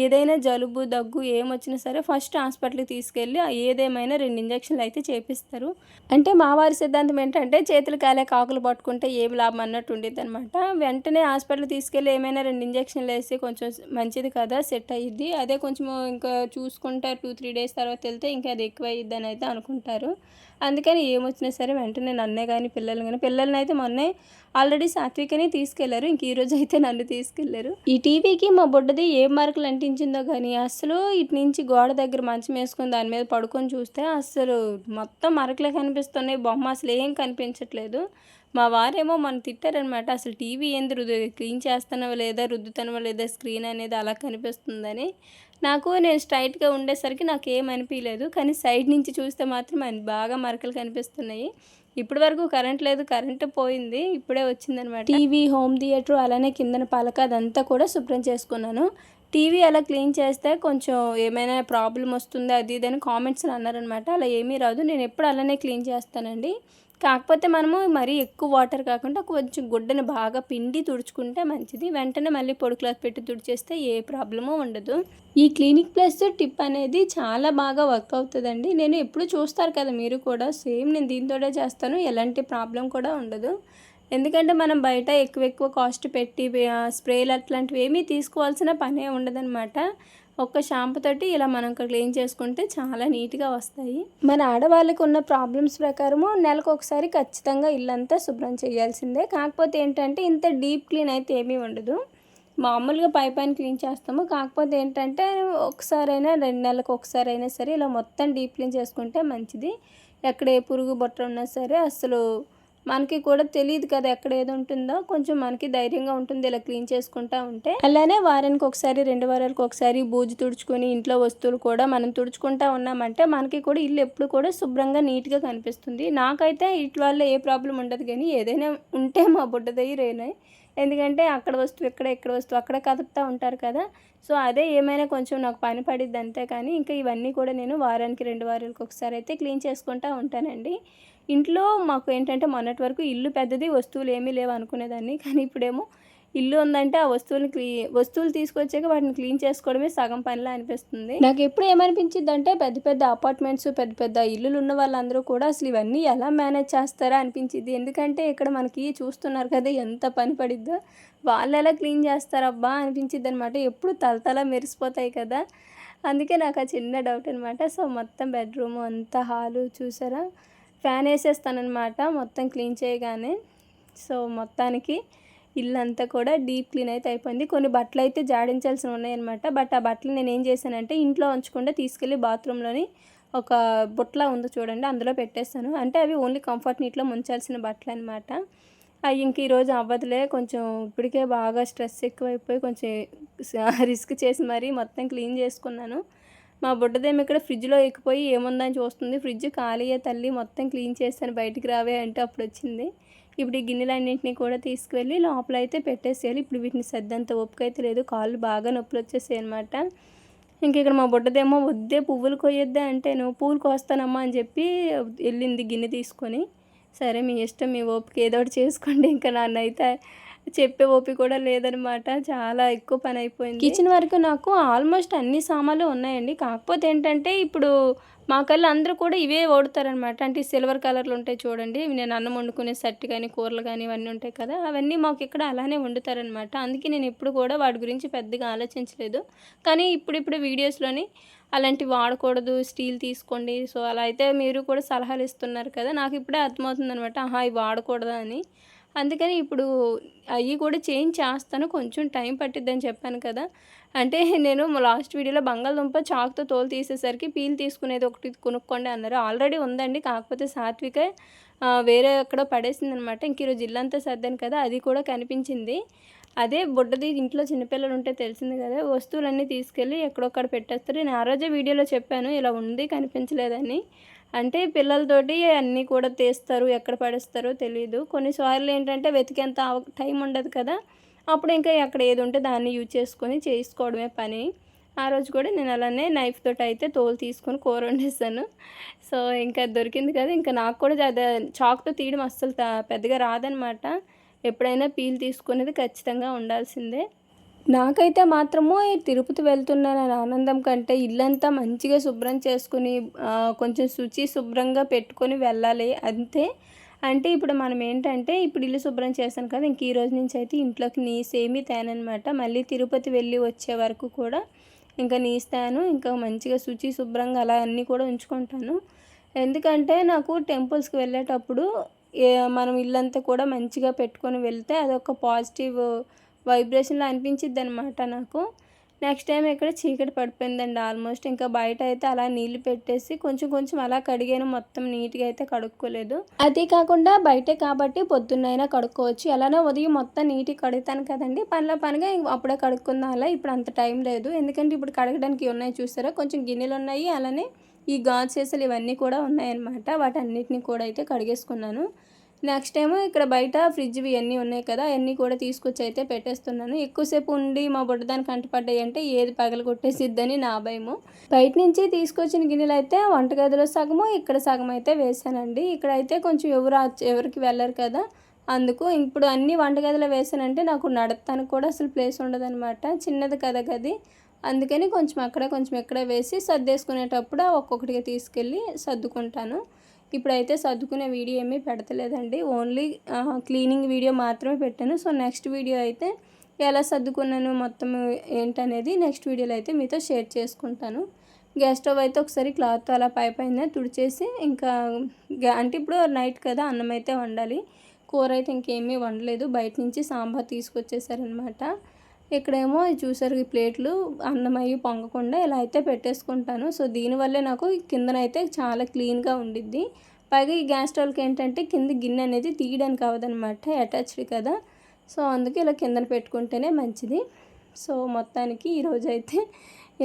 ఏదైనా జలుబు దగ్గు ఏమొచ్చినా సరే ఫస్ట్ హాస్పిటల్కి తీసుకెళ్ళి ఏదేమైనా రెండు ఇంజక్షన్లు అయితే చేపిస్తారు. అంటే మా వారి సిద్ధాంతం ఏంటంటే చేతులు కాలే కాకులు పట్టుకుంటే ఏం లాభం అన్నట్టు ఉండేది అనమాట వెంటనే హాస్పిటల్ తీసుకెళ్ళి ఏమైనా రెండు ఇంజక్షన్లు వేసి కొంచెం మంచిది కదా సెట్ అయ్యిద్ది అదే కొంచెం ఇంకా చూసుకుంటారు టూ త్రీ డేస్ తర్వాత వెళ్తే ఇంకా అది ఎక్కువ అయ్యిద్ది అని అయితే అనుకుంటారు. అందుకని ఏమొచ్చినా సరే వెంటనే నన్నే కానీ పిల్లలు కానీ పిల్లల్ని అయితే మొన్నే ఆల్రెడీ సాత్వికని తీసుకెళ్ళారు. ఇంక ఈ రోజు అయితే నన్ను తీసుకెళ్ళారు. ఈ టీవీకి మా బుడ్డది ఏ మార్కులు అంటే అనిపించిందో కానీ అసలు ఇటు నుంచి గోడ దగ్గర మంచం వేసుకుని దాని మీద పడుకొని చూస్తే అసలు మొత్తం మరకలే కనిపిస్తున్నాయి. బొమ్మ అసలు ఏం కనిపించట్లేదు. మా వారేమో మనం తిట్టారనమాట అసలు టీవీ ఏంది రుద్దు క్లీన్ చేస్తానో లేదా రుద్దుతానో లేదా స్క్రీన్ అనేది అలా కనిపిస్తుందని. నాకు నేను స్ట్రైట్గా ఉండేసరికి నాకు ఏం అనిపించలేదు కానీ సైడ్ నుంచి చూస్తే మాత్రం బాగా మరకలు కనిపిస్తున్నాయి. ఇప్పటి వరకు కరెంట్ లేదు కరెంట్ పోయింది ఇప్పుడే వచ్చిందనమాట టీవీ హోమ్ థియేటర్ అలానే కిందన పలక అదంతా కూడా శుభ్రం చేసుకున్నాను. టీవీ అలా క్లీన్ చేస్తే కొంచెం ఏమైనా ప్రాబ్లం వస్తుంది అది ఇది అని కామెంట్స్ అన్నారనమాట. అలా ఏమీ రాదు. నేను ఎప్పుడు అలానే క్లీన్ చేస్తానండి. కాకపోతే మనము మరీ ఎక్కువ వాటర్ కాకుండా కొంచెం గుడ్డను బాగా పిండి తుడుచుకుంటే మంచిది. వెంటనే మళ్ళీ పొడి క్లాత్ పెట్టి తుడిచేస్తే ఏ ప్రాబ్లము ఉండదు. ఈ క్లినిక్ ప్లస్ టిప్ అనేది చాలా బాగా వర్క్ అవుతుందండి. నేను ఎప్పుడు చూస్తారు కదా మీరు కూడా సేమ్ నేను దీంతోనే చేస్తాను. ఎలాంటి ప్రాబ్లం కూడా ఉండదు. ఎందుకంటే మనం బయట ఎక్కువ ఎక్కువ కాస్ట్ పెట్టి ఆ, స్ప్రేలు అట్లాంటివి ఏమీ తీసుకోవాల్సిన పనే ఉండదన్నమాట. ఒక్క షాంపూ తోటి ఇలా మనం క్లీన్ చేసుకుంటే చాలా నీట్గా వస్తాయి. మన ఆడవాళ్ళకు ఉన్న ప్రాబ్లమ్స్ ప్రకారము నెలకు ఒకసారి ఖచ్చితంగా ఇల్లంతా శుభ్రం చేయాల్సిందే. కాకపోతే ఏంటంటే ఇంత డీప్ క్లీన్ అయితే ఏమీ ఉండదు. మామూలుగా పై పైన క్లీన్ చేస్తాము. కాకపోతే ఏంటంటే ఒకసారైనా రెండు నెలలకు ఒకసారి అయినా సరే ఇలా మొత్తం డీప్ క్లీన్ చేసుకుంటే మంచిది. ఎక్కడ ఏ పురుగు బొట్ట ఉన్నా సరే అసలు మనకి కూడా తెలియదు కదా ఎక్కడ ఏది ఉంటుందో. కొంచెం మనకి ధైర్యంగా ఉంటుంది ఇలా క్లీన్ చేసుకుంటా ఉంటే. అలానే వారానికి ఒకసారి రెండు వారాలకు ఒకసారి బూజు తుడుచుకొని ఇంట్లో వస్తువులు కూడా మనం తుడుచుకుంటా ఉన్నామంటే మనకి కూడా ఇల్లు ఎప్పుడు కూడా శుభ్రంగా నీట్గా కనిపిస్తుంది. నాకైతే ఇట్ల వల్ల ఏ ప్రాబ్లం ఉండదు కానీ ఏదైనా ఉంటే మా బుడ్డ దగ్గర ఎందుకంటే అక్కడ వస్తువు ఇక్కడ ఇక్కడ వస్తువు అక్కడ కదుపుతూ ఉంటారు కదా. సో అదే ఏమైనా కొంచెం నాకు పని పడిద్ది అంతే కానీ ఇంకా ఇవన్నీ కూడా నేను వారానికి రెండు వారాలకు ఒకసారి అయితే క్లీన్ చేసుకుంటూ ఉంటానండి. ఇంట్లో మాకు ఏంటంటే మొన్నటి వరకు ఇల్లు పెద్దది వస్తువులు ఏమీ లేవు అనుకునేదాన్ని. కానీ ఇప్పుడేమో ఇల్లు ఉందంటే ఆ వస్తువులు క్లీ వస్తువులు తీసుకొచ్చాక వాటిని క్లీన్ చేసుకోవడమే సగం పనిలా అనిపిస్తుంది. నాకు ఎప్పుడు ఏమనిపించింది అంటే పెద్ద పెద్ద అపార్ట్మెంట్స్ పెద్ద పెద్ద ఇల్లులు ఉన్న వాళ్ళందరూ కూడా అసలు ఇవన్నీ ఎలా మేనేజ్ చేస్తారా అనిపించింది ఎందుకంటే ఇక్కడ మనకి చూస్తున్నారు కదా ఎంత పని పడిద్దో వాళ్ళు ఎలా క్లీన్ చేస్తారబ్బా అనిపించింది అనమాట ఎప్పుడు తలతల మెరిసిపోతాయి కదా. అందుకే నాకు ఆ చిన్న డౌట్ అనమాట సో మొత్తం బెడ్రూమ్ అంతా హాలు చూసారా? ఫ్యాన్ వేసేస్తానమాట మొత్తం క్లీన్ చేయగానే. సో మొత్తానికి ఇల్లంతా కూడా డీప్ క్లీన్ అయితే అయిపోయింది. కొన్ని బట్టలు అయితే జాడించాల్సి ఉన్నాయన్నమాట. బట్ ఆ బట్టలు నేను ఏం చేశానంటే ఇంట్లో ఉంచకుండా తీసుకెళ్ళి బాత్రూంలోని ఒక బుట్ల ఉంది చూడండి అందులో పెట్టేస్తాను. అంటే అవి ఓన్లీ కంఫర్ట్ నీట్లో ముంచాల్సిన బట్టలు అనమాట అవి ఇంక ఈరోజు అవ్వదులే. కొంచెం ఇప్పటికే బాగా స్ట్రెస్ ఎక్కువైపోయి కొంచెం రిస్క్ చేసి మరీ మొత్తం క్లీన్ చేసుకున్నాను. మా బుడ్డదేమి ఇక్కడ ఫ్రిడ్జ్లో ఎక్కిపోయి ఏముందని చూస్తుంది. ఫ్రిడ్జ్ ఖాళీయే తల్లి మొత్తం క్లీన్ చేస్తాను. బయటికి రావే అంటే అప్పుడు వచ్చింది. ఇప్పుడు ఈ గిన్నెలన్నింటినీ కూడా తీసుకువెళ్ళి లోపల అయితే పెట్టేసేయాలి. ఇప్పుడు వీటిని సర్దంత ఓపిక అయితే లేదు. కాళ్ళు బాగా నొప్పులు వచ్చేసాయి అనమాట ఇంక ఇక్కడ మా బుడ్డదేమో వద్దే పువ్వులు కొయ్యొద్దే అంటే నువ్వు పూలు కోస్తానమ్మా అని చెప్పి వెళ్ళింది గిన్నె తీసుకొని. సరే మీ ఇష్టం మీ ఓపిక ఏదో ఒకటి చేసుకోండి. ఇంకా నన్నైతే చెప్పే ఓపిక కూడా లేదనమాట. చాలా ఎక్కువ పని అయిపోయింది. కిచెన్ వరకు నాకు ఆల్మోస్ట్ అన్ని సామాన్లు ఉన్నాయండి. కాకపోతే ఏంటంటే ఇప్పుడు మా కళ్ళు అందరూ కూడా ఇవే వాడుతారనమాట అంటే సిల్వర్ కలర్లు ఉంటాయి చూడండి. నేను అన్నం వండుకునే సెట్ కానీ కూరలు కానీ ఇవన్నీ ఉంటాయి కదా అవన్నీ మాకు ఇక్కడ అలానే వండుతారనమాట. అందుకే నేను ఎప్పుడు కూడా వాటి గురించి పెద్దగా ఆలోచించలేదు. కానీ ఇప్పుడిప్పుడు వీడియోస్లోని అలాంటివి వాడకూడదు స్టీల్ తీసుకోండి. సో అలా అయితే మీరు కూడా సలహాలు ఇస్తున్నారు కదా నాకు ఇప్పుడే అర్థమవుతుంది అనమాట ఆహా ఇవి వాడకూడదా అని. అందుకని ఇప్పుడు అవి కూడా చేంజ్ చేస్తాను కొంచెం టైం పట్టిద్దని చెప్పాను కదా. అంటే నేను లాస్ట్ వీడియోలో బంగాళదుంప చాకుతో తోలు తీసేసరికి పీల్ తీసుకునేది ఒకటి కొనుక్కోండి అన్నారు. ఆల్రెడీ ఉందండి కాకపోతే సాత్విక వేరే ఎక్కడో పడేసింది అనమాట ఇంక ఈరోజు ఇల్లంతా సర్దాను కదా అది కూడా కనిపించింది. అదే బుడ్డది ఇంట్లో చిన్నపిల్లలు ఉంటే తెలిసింది కదా వస్తువులన్నీ తీసుకెళ్ళి ఎక్కడొక్కడ పెట్టేస్తారు. నేను ఆ రోజే వీడియోలో చెప్పాను ఇలా ఉంది కనిపించలేదని. అంటే పిల్లలతోటి అన్నీ కూడా తీస్తారు ఎక్కడ పడేస్తారో తెలియదు కొన్నిసార్లు ఏంటంటే వెతికేంత టైం ఉండదు కదా. అప్పుడు ఇంకా ఎక్కడ ఏది ఉంటే దాన్ని యూజ్ చేసుకొని చేసుకోవడమే పని. ఆ రోజు కూడా నేను అలానే నైఫ్ తోటి అయితే తోలు తీసుకొని కూర వండేసాను సో ఇంకా దొరికింది కదా. ఇంకా నాకు కూడా అదే చాక్తో తీయడం అస్సలు త- పెద్దగా రాదనమాట. ఎప్పుడైనా పీల్ తీసుకునేది ఖచ్చితంగా ఉండాల్సిందే. నాకైతే మాత్రము ఈ తిరుపతి వెళ్తున్నానని ఆనందం కంటే ఇల్లంతా మంచిగా శుభ్రం చేసుకుని కొంచెం శుచి శుభ్రంగా పెట్టుకొని వెళ్ళాలి. అంతే. అంటే ఇప్పుడు మనం ఏంటంటే ఇప్పుడు ఇల్లు శుభ్రం చేశాను కదా ఇంక ఈ రోజు నుంచి అయితే ఇంట్లోకి నీసేమి తేననమాట. మళ్ళీ తిరుపతి వెళ్ళి వచ్చే వరకు కూడా ఇంకా నీస్తాను ఇంకా మంచిగా శుచి శుభ్రంగా అలా అన్నీ కూడా ఉంచుకుంటాను. ఎందుకంటే నాకు టెంపుల్స్కి వెళ్ళేటప్పుడు మనం ఇల్లంతా కూడా మంచిగా పెట్టుకొని వెళ్తే అదొక పాజిటివ్ వైబ్రేషన్లో అనిపించిద్ది అనమాట నాకు. నెక్స్ట్ టైం ఇక్కడ చీకటి పడిపోయిందండి ఆల్మోస్ట్ ఇంకా బయట అయితే అలా నీళ్ళు పెట్టేసి కొంచెం కొంచెం అలా కడిగాను. మొత్తం నీట్గా అయితే కడుక్కోలేదు. అదే కాకుండా బయటే కాబట్టి పొద్దున్నైనా కడుక్కోవచ్చు. ఎలానో ఉదయం మొత్తం నీట్గా కడుగుతాను కదండి. పనిలో పనిగా అప్పుడే కడుక్కుందాం అలా ఇప్పుడు అంత టైం లేదు. ఎందుకంటే ఇప్పుడు కడగడానికి ఉన్నాయి చూసారా? కొంచెం గిన్నెలు ఉన్నాయి. అలానే ఈ గాజు సీసాలు ఇవన్నీ కూడా ఉన్నాయన్నమాట. వాటన్నిటిని కూడా అయితే కడిగేసుకున్నాను. నెక్స్ట్ ఏమో ఇక్కడ బయట ఫ్రిడ్జ్ ఇవన్నీ ఉన్నాయి కదా అవన్నీ కూడా తీసుకొచ్చి అయితే పెట్టేస్తున్నాను. ఎక్కువసేపు ఉండి మా బుడ్డదానికి అంటపడ్డాయి అంటే ఏది పగల కొట్టేసిద్దని నా భయము. బయట నుంచి తీసుకొచ్చిన గిన్నెలు అయితే వంటగదిలో సగము ఇక్కడ సగం అయితే వేసానండి. ఇక్కడైతే కొంచెం ఎవరు ఎవరికి వెళ్ళరు కదా అందుకు ఇప్పుడు అన్ని వంటగదిలో వేసానంటే నాకు నడతానికి కూడా అసలు ప్లేస్ ఉండదన్నమాట. చిన్నది కదా గది. అందుకని కొంచెం అక్కడ కొంచెం ఇక్కడ వేసి సర్దేసుకునేటప్పుడు ఒక్కొక్కటిగా తీసుకెళ్ళి సర్దుకుంటాను. ఇప్పుడైతే సర్దుకునే వీడియో ఏమీ పెడతలేదండి. ఓన్లీ క్లీనింగ్ వీడియో మాత్రమే పెట్టాను. సో నెక్స్ట్ వీడియో అయితే ఎలా సర్దుకున్నాను మొత్తం ఏంటనేది నెక్స్ట్ వీడియోలో అయితే మీతో షేర్ చేసుకుంటాను. గ్యాస్ స్టవ్ అయితే ఒకసారి క్లాత్ అలా పై పైన తుడిచేసి ఇంకా అంటే ఇప్పుడు నైట్ కదా అన్నం అయితే వండాలి. కూర అయితే ఇంకేమీ వండలేదు. బయట నుంచి సాంబార్ తీసుకొచ్చేసారనమాట ఇక్కడేమో చూసారు ఈ ప్లేట్లు. అన్నం అయ్యి పొంగకుండా ఇలా అయితే పెట్టేసుకుంటాను. సో దీనివల్లే నాకు కిందనైతే చాలా క్లీన్గా ఉండిద్ది. పైగా ఈ గ్యాస్ స్టవ్కి ఏంటంటే కింద గిన్నె అనేది తీయడానికి అవ్వదనమాట అటాచ్డ్ కదా. సో అందుకే ఇలా కిందన పెట్టుకుంటేనే మంచిది. సో మొత్తానికి ఈరోజు అయితే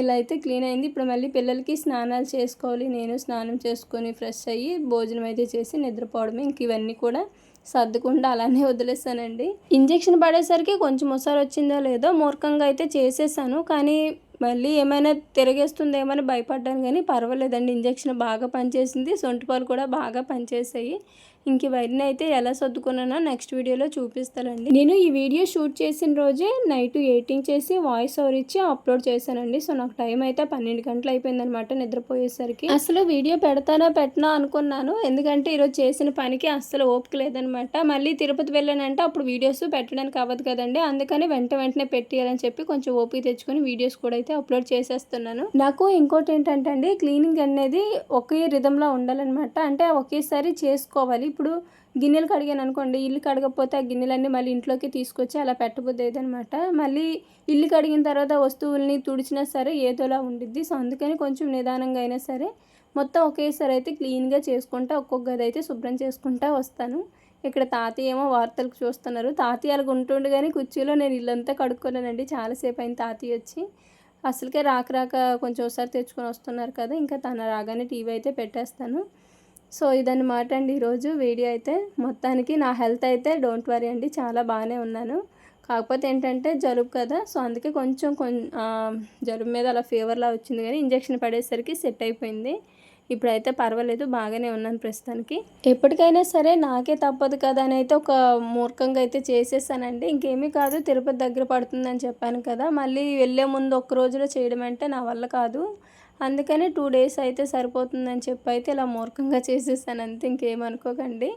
ఇలా అయితే క్లీన్ అయింది. ఇప్పుడు మళ్ళీ పిల్లలకి స్నానాలు చేసుకోవాలి. నేను స్నానం చేసుకొని ఫ్రెష్ అయ్యి భోజనం అయితే చేసి నిద్రపోవడమే. ఇంక ఇవన్నీ కూడా సర్దుకుండా అలానే వదిలేస్తానండి. ఇంజెక్షన్ పడేసరికి కొంచెం ఒకసారి వచ్చిందో లేదో మూర్ఖంగా అయితే చేసేసాను. కానీ మళ్ళీ ఏమైనా తిరిగేస్తుందేమని భయపడ్డాను కానీ పర్వాలేదండి. ఇంజెక్షన్ బాగా పనిచేసింది. సొంటిపాలు కూడా బాగా పనిచేసాయి. ఇంక ఇవన్నీ అయితే ఎలా సర్దుకున్నానో నెక్స్ట్ వీడియోలో చూపిస్తానండి. నేను ఈ వీడియో షూట్ చేసిన రోజే నైట్ ఎయిటింగ్ చేసి వాయిస్ ఓవర్ ఇచ్చి అప్లోడ్ చేశానండి. సో నాకు టైం అయితే పన్నెండు గంటలు అయిపోయిందనమాట నిద్రపోయేసరికి. అసలు వీడియో పెడతానా పెట్టనా అనుకున్నాను. ఎందుకంటే ఈరోజు చేసిన పనికి అస్సలు ఓపిక లేదనమాట మళ్ళీ తిరుపతి వెళ్ళానంటే అప్పుడు వీడియోస్ పెట్టడానికి అవ్వదు కదండి. అందుకని వెంట వెంటనే పెట్టేయాలని చెప్పి కొంచెం ఓపిక తెచ్చుకొని వీడియోస్ కూడా అయితే అప్లోడ్ చేసేస్తున్నాను. నాకు ఇంకోటి ఏంటంటే అండి క్లీనింగ్ అనేది ఒకే రిధంలో ఉండాలన్నమాట. అంటే ఒకేసారి చేసుకోవాలి. ఇప్పుడు గిన్నెలు కడిగాను అనుకోండి ఇల్లు కడగకపోతే ఆ గిన్నెలన్నీ మళ్ళీ ఇంట్లోకి తీసుకొచ్చి అలా పెట్టబుద్ది అనమాట మళ్ళీ ఇల్లు కడిగిన తర్వాత వస్తువుల్ని తుడిచినా సరే ఏదోలా ఉండిద్ది. సో అందుకని కొంచెం నిదానంగా అయినా సరే మొత్తం ఒకేసారి అయితే క్లీన్గా చేసుకుంటా ఒక్కొక్క గది అయితే శుభ్రం చేసుకుంటా వస్తాను. ఇక్కడ తాతయ్య ఏమో వార్తలకు చూస్తున్నారు. తాతయ్య అలాగ ఉంటుండే కానీ కుర్చీలో నేను ఇల్లంతా కడుక్కున్నానండి. చాలాసేపు అయిన తాతయ్య వచ్చి. అసలుకే రాక రాక కొంచెం ఒకసారి తెచ్చుకొని వస్తున్నారు కదా ఇంకా తన రాగానే టీవీ అయితే పెట్టేస్తాను. సో ఇదన్నమాట అండి ఈరోజు వీడియో అయితే. మొత్తానికి నా హెల్త్ అయితే డోంట్ వరీ అండి చాలా బాగానే ఉన్నాను. కాకపోతే ఏంటంటే జలుబు కదా సో అందుకే కొంచెం జలుబు మీద అలా ఫీవర్లా వచ్చింది కానీ ఇంజక్షన్ పడేసరికి సెట్ అయిపోయింది. ఇప్పుడైతే పర్వాలేదు బాగానే ఉన్నాను ప్రస్తుతానికి. ఎప్పటికైనా సరే నాకే తప్పదు కదా అని అయితే ఒక మూర్ఖంగా అయితే చేసేసానండి. ఇంకేమీ కాదు తిరుపతి దగ్గర పడుతుందని చెప్పాను కదా. మళ్ళీ వెళ్ళే ముందు ఒక్క రోజులో చేయడం అంటే నా వల్ల కాదు. అందుకనే టూ డేస్ అయితే సరిపోతుందని చెప్పి అయితే ఇలా మూర్ఖంగా చేసేసాను. అంతే ఇంకేమనుకోకండి.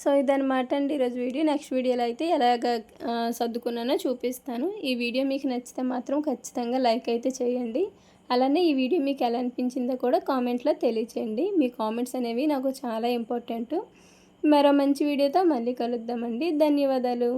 సో ఇదనమాట అండి ఈరోజు వీడియో. నెక్స్ట్ వీడియోలో అయితే ఎలాగ సర్దుకున్నానో చూపిస్తాను. ఈ వీడియో మీకు నచ్చితే మాత్రం ఖచ్చితంగా లైక్ అయితే చేయండి. అలానే ఈ వీడియో మీకు ఎలా అనిపించిందో కూడా కామెంట్లో తెలియచేయండి. మీ కామెంట్స్ అనేవి నాకు చాలా ఇంపార్టెంట్. మరో మంచి వీడియోతో మళ్ళీ కలుద్దామండి. ధన్యవాదాలు.